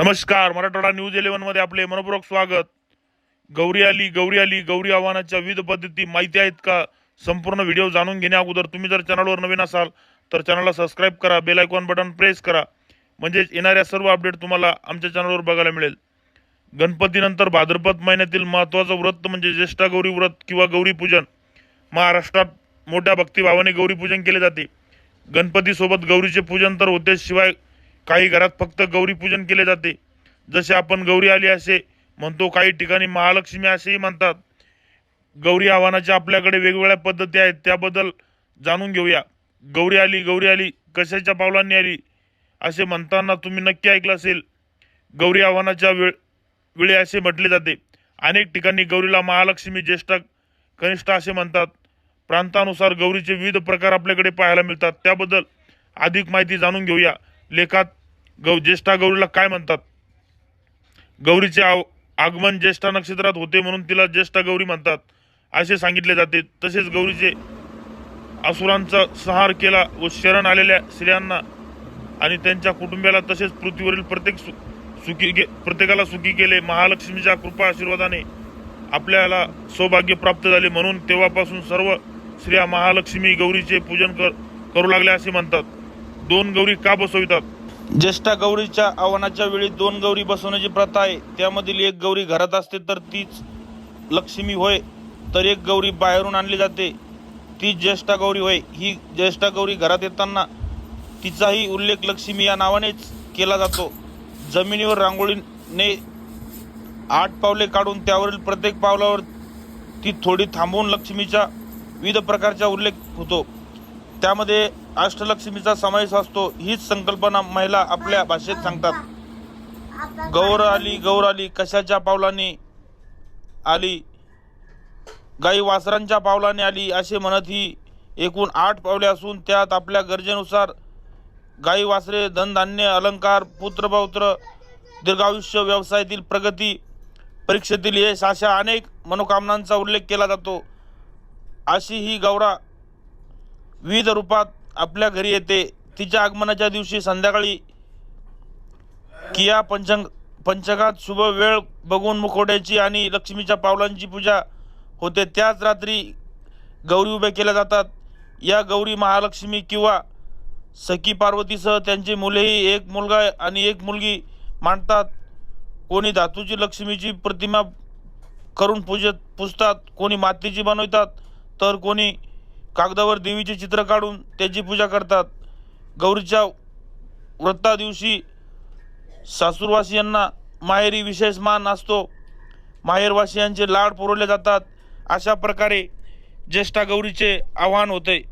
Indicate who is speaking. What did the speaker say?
Speaker 1: नमस्कार मराठवाडा न्यूज इलेव्हनमध्ये आपले मनपूर्वक स्वागत. गौरी आली गौरी आली गौरी आव्हानाच्या विविध पद्धती माहिती आहेत का? संपूर्ण व्हिडिओ जाणून घेण्या अगोदर तुम्ही जर चॅनलवर नवीन असाल तर चॅनलला सबस्क्राईब करा बेल आयकॉन बटन प्रेस करा. म्हणजेच येणाऱ्या सर्व अपडेट तुम्हाला आमच्या चॅनलवर बघायला मिळेल. गणपतीनंतर भाद्रपद महिन्यातील महत्त्वाचं व्रत म्हणजे ज्येष्ठा गौरी व्रत किंवा गौरी पूजन. महाराष्ट्रात मोठ्या भक्तिभावाने गौरी पूजन केले जाते. गणपतीसोबत गौरीचे पूजन तर होतेच शिवाय काही घरात फक्त गौरी पूजन केले जाते. जसे आपण गौरी आली असे म्हणतो काही ठिकाणी महालक्ष्मी असेही म्हणतात. गौरी आव्हानाच्या आपल्याकडे वेगवेगळ्या पद्धती आहेत त्याबद्दल जाणून घेऊया. गौरी आली गौरी आली कशाच्या पावलांनी आली? असे म्हणताना तुम्ही नक्की ऐकलं असेल. गौरी आव्हानाच्या वेळ वेळी असे म्हटले जाते. अनेक ठिकाणी गौरीला महालक्ष्मी ज्येष्ठ कनिष्ठ असे म्हणतात. प्रांतानुसार गौरीचे विविध प्रकार आपल्याकडे पाहायला मिळतात. त्याबद्दल अधिक माहिती जाणून घेऊया. लेखात गौ ज्येष्ठा गौरीला काय म्हणतात? गौरीचे आव आगमन ज्येष्ठा नक्षत्रात होते म्हणून तिला ज्येष्ठा गौरी म्हणतात. असे सांगितले जाते. तसेच गौरीचे असुरांचा संहार केला व शरण आलेल्या स्त्रियांना आणि त्यांच्या कुटुंबियाला तसेच पृथ्वीवरील प्रत्येक सु सुखी गे- प्रत्येकाला सुखी केले. महालक्ष्मीच्या कृपा आशीर्वादाने आपल्याला सौभाग्य प्राप्त झाले म्हणून तेव्हापासून सर्व स्त्रिया महालक्ष्मी गौरीचे पूजन कर करू लागल्या असे म्हणतात. दोन गौरी का बसवितात? ज्येष्ठा गौरीच्या आव्हानाच्या वेळी दोन गौरी बसवण्याची प्रथा आहे. त्यामधील एक गौरी घरात असते तर तीच लक्ष्मी होय. तर एक गौरी बाहेरून आणली जाते ती ज्येष्ठा गौरी होय. ही ज्येष्ठा गौरी घरात येताना तिचाही उल्लेख लक्ष्मी या नावानेच केला जातो. जमिनीवर रांगोळीने आठ पावले काढून त्यावरील प्रत्येक पावलावर ती थोडी थांबवून लक्ष्मीच्या विविध प्रकारचा उल्लेख होतो. त्यामध्ये अष्टलक्ष्मीचा समावेश असतो हीच संकल्पना महिला आपल्या भाषेत सांगतात. गौर आली गौर आली कशाच्या पावलाने आली? गाई वासरांच्या पावलाने आली असे म्हणत ही एकूण आठ पावले असून त्यात आपल्या गरजेनुसार गाई वासरे धनधान्य अलंकार पुत्रपौत्र दीर्घायुष्य व्यवसायातील प्रगती परीक्षेतील यश अशा अनेक मनोकामनांचा उल्लेख केला जातो. अशी ही गौरा विविध रूपात आपल्या घरी येते. तिच्या आगमनाच्या दिवशी संध्याकाळी किया पंचंग पंचकात शुभ वेळ बघून मुखवट्याची आणि लक्ष्मीच्या पावलांची पूजा होते. त्याच रात्री गौरी उभ्या केल्या जातात. या गौरी महालक्ष्मी किंवा सखी पार्वतीसह त्यांची मुलेही एक मुलगा आणि एक मुलगी मांडतात. कोणी धातूची लक्ष्मीची प्रतिमा करून पूजत पुजतात. कोणी मातीची बनवतात. तर कोणी कागदावर देवीचे चित्र काढून त्याची पूजा करतात. गौरीच्या व्रता दिवशी सासूरवासियांना माहेरी विशेष मान असतो. माहेरवासियांचे लाड पुरवले जातात. अशा प्रकारे ज्येष्ठा गौरीचे आव्हान होते.